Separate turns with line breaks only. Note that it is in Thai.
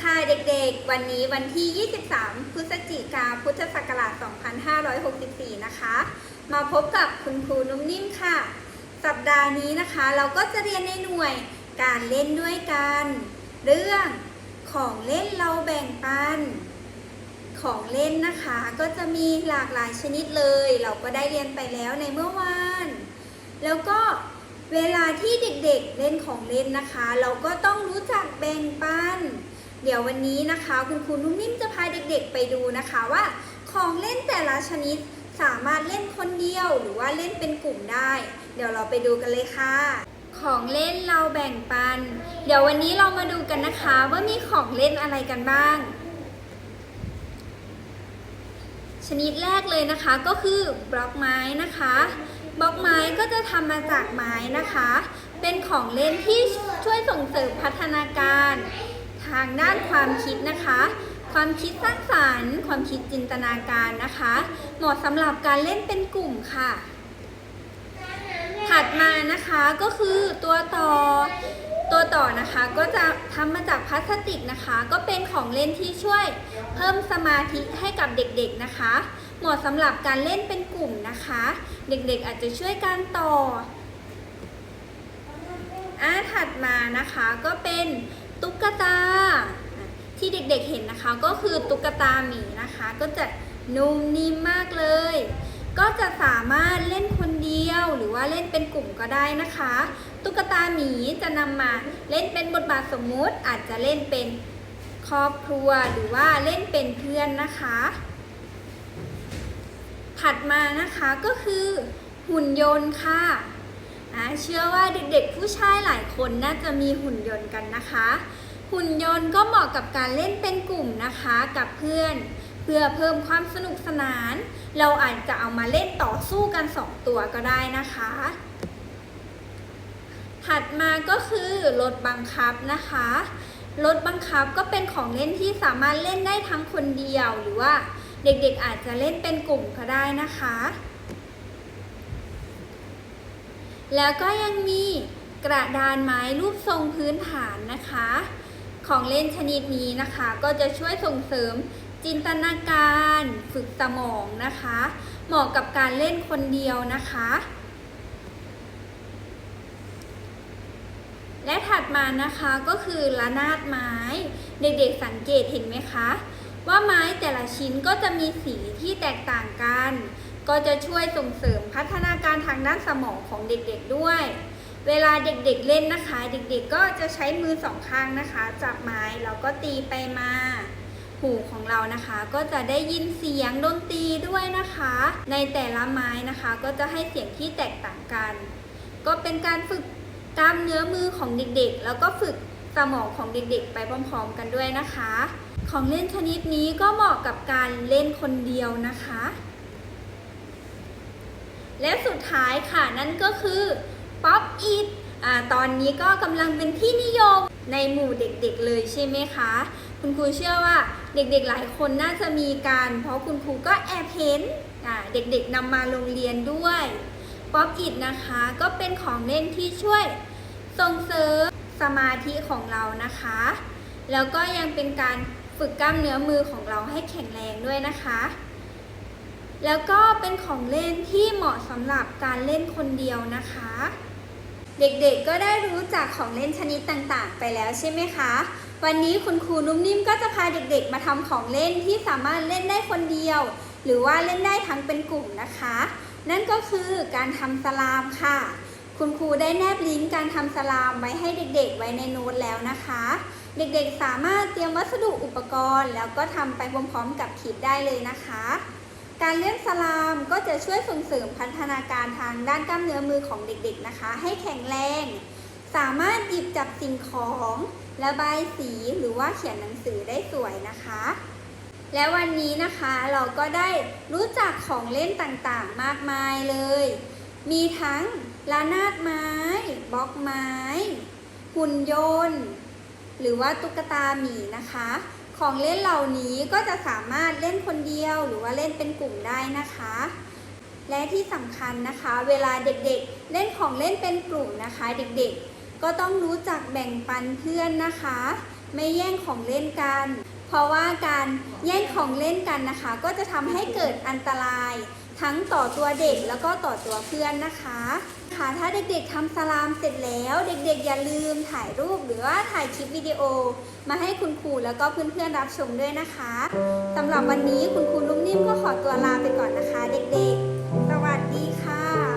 ค่ะเด็กๆ วันนี้วันที่ 23 พฤศจิกาพุทธศักราช 2564 นะคะ มาพบกับคุณครูนุ่มนิ่มค่ะ สัปดาห์นี้นะคะ เราก็จะเรียนในหน่วยการเล่นด้วยกัน เรื่องของเล่นเราแบ่งปัน ของเล่นนะคะ ก็จะมีหลากหลายชนิดเลย เราก็ได้เรียนไปแล้วในเมื่อวาน แล้วก็เวลาที่เด็กๆเล่นของเล่นนะคะ เราก็ต้องรู้จักแบ่งปัน เดี๋ยววันนี้นะคะ คุณครูนุ่มนิ่มจะพาเด็กๆไปดูนะคะว่าของเล่นแต่ละชนิดสามารถเล่นคนเดียวหรือว่าเล่นเป็นกลุ่มได้ เดี๋ยวเราไปดูกันเลยค่ะ ของเล่นเราแบ่งปัน เดี๋ยววันนี้เรามาดูกันนะคะว่ามีของเล่นอะไรกันบ้าง ชนิดแรกเลยนะคะก็คือบล็อกไม้นะคะบล็อกไม้ก็จะทำมาจากไม้นะคะ เป็นของเล่นที่ช่วยส่งเสริมพัฒนาการ ทางด้านความคิดนะคะ ความคิดสร้างสรรค์ ความคิดจินตนาการนะคะ เหมาะสำหรับการเล่นเป็นกลุ่มค่ะ ถัดมานะคะก็คือตัวต่อตัวต่อนะคะก็จะทำมาจากพลาสติกนะคะ ก็เป็นของเล่นที่ช่วยเพิ่มสมาธิให้กับเด็กๆนะคะ เหมาะสำหรับการเล่นเป็นกลุ่มนะคะ เด็กๆอาจจะช่วยการต่ออ่าถัดมานะคะก็เป็น ตุ๊กตา ที่เด็กๆเห็นนะคะก็คือตุ๊กตาหมีนะคะ ก็จะนุ่มนิ่มมากเลย ก็จะสามารถเล่นคนเดียวหรือว่าเล่นเป็นกลุ่มก็ได้นะคะ ตุ๊กตาหมีจะนำมาเล่นเป็นบทบาทสมมุติ อาจจะเล่นเป็นครอบครัวหรือว่าเล่นเป็นเพื่อนนะคะ ถัดมานะคะก็คือหุ่นยนต์ค่ะ เชื่อว่าเด็กๆผู้ชายหลายคนน่าจะมีหุ่นยนต์กันนะคะ หุ่นยนต์ก็เหมาะกับการเล่นเป็นกลุ่มนะคะกับเพื่อน เพื่อเพิ่มความสนุกสนาน เราอาจจะเอามาเล่นต่อสู้กัน 2 ตัวก็ได้นะคะ ถัดมาก็คือรถบังคับนะคะรถบังคับก็เป็นของเล่นที่สามารถเล่นได้ทั้งคนเดียว หรือว่าเด็กๆอาจจะเล่นเป็นกลุ่มก็ได้นะคะ แล้วก็ยังมีกระดานไม้รูปทรงพื้นฐานนะคะ ของเล่นชนิดนี้นะคะ ก็จะช่วยส่งเสริมจินตนาการฝึกสมองนะคะ เหมาะกับการเล่นคนเดียวนะคะ และถัดมานะคะก็คือระนาดไม้ เด็กๆสังเกตเห็นไหมคะ ว่าไม้แต่ละชิ้นก็จะมีสีที่แตกต่างกัน ก็จะช่วยส่งเสริมพัฒนาการทางด้านสมองของเด็กๆด้วย เวลาเด็กๆเล่นนะคะ เด็กๆก็จะใช้มือสองข้างนะคะ จับไม้แล้วก็ตีไปมา หูของเรานะคะ ก็จะได้ยินเสียงดนตรีด้วยนะคะ ในแต่ละไม้นะคะ ก็จะให้เสียงที่แตกต่างกัน ก็เป็นการฝึกกล้ามเนื้อมือของเด็กๆ แล้วก็ฝึกสมองของเด็กๆ ไปพร้อมๆกันด้วยนะคะ ของเล่นชนิดนี้ก็เหมาะกับการเล่นคนเดียวนะคะ และสุดท้ายค่ะนั่นก็คือป๊อปอิทตอนนี้ก็กำลังเป็นที่นิยมในหมู่เด็กๆเลยใช่ไหมคะ คุณครูเชื่อว่าเด็กๆหลายคนน่าจะมีการ เพราะคุณครูก็แอบเห็นเด็กๆนำมาโรงเรียนด้วยป๊อปอิดนะคะก็เป็นของเล่นที่ช่วยส่งเสริมสมาธิของเรานะคะ แล้วก็ยังเป็นการฝึกกล้ามเนื้อมือของเราให้แข็งแรงด้วยนะคะ แล้วก็เป็นของเล่นที่เหมาะสำหรับการเล่นคนเดียวนะคะ เด็กๆก็ได้รู้จักของเล่นชนิดต่างๆ ไปแล้วใช่ไหมคะ วันนี้คุณครูนุ่มนิ่มก็จะพาเด็กๆ มาทำของเล่นที่สามารถเล่นได้คนเดียว หรือว่าเล่นได้ทั้งเป็นกลุ่มนะคะ นั่นก็คือการทำสลามค่ะ คุณครูได้แนบลิงก์การทำสลามไว้ให้เด็กๆ ไว้ในโน้ตแล้วนะคะเด็กๆ สามารถเตรียมวัสดุอุปกรณ์ แล้วก็ทำไปพร้อมๆกับคิดได้เลยนะคะ การเล่นสลามก็จะช่วยส่งเสริมพัฒนาการทางด้านกล้ามเนื้อมือของเด็กๆนะคะ ให้แข็งแรง สามารถหยิบจับสิ่งของระบายสีหรือว่าเขียนหนังสือได้สวยนะคะ และวันนี้นะคะเราก็ได้รู้จักของเล่นต่างๆมากมายเลย มีทั้งระนาดไม้บล็อกไม้ หุ่นยนต์ หรือว่าตุ๊กตาหมีนะคะ ของเล่นเหล่านี้ก็จะสามารถเล่นคนเดียวหรือว่าเล่นเป็นกลุ่มได้นะคะ และที่สำคัญนะคะ เวลาเด็กๆ เล่นของเล่นเป็นกลุ่มนะคะ เด็กๆ ก็ต้องรู้จักแบ่งปันเพื่อนนะคะ ไม่แย่งของเล่นกัน เพราะว่าการแย่งของเล่นกันนะคะ ก็จะทำให้เกิดอันตราย ทั้งต่อตัวเด็กแล้วก็ต่อตัวเพื่อนนะคะ ค่ะถ้าเด็กๆทำสลามเสร็จแล้ว เด็กๆอย่าลืมถ่ายรูปหรือว่าถ่ายคลิปวิดีโอ มาให้คุณครูแล้วก็เพื่อนๆรับชมด้วยนะคะสำหรับวันนี้คุณครูนุ่มนิ่มก็ขอตัวลาไปก่อนนะคะ เด็กๆ สวัสดีค่ะ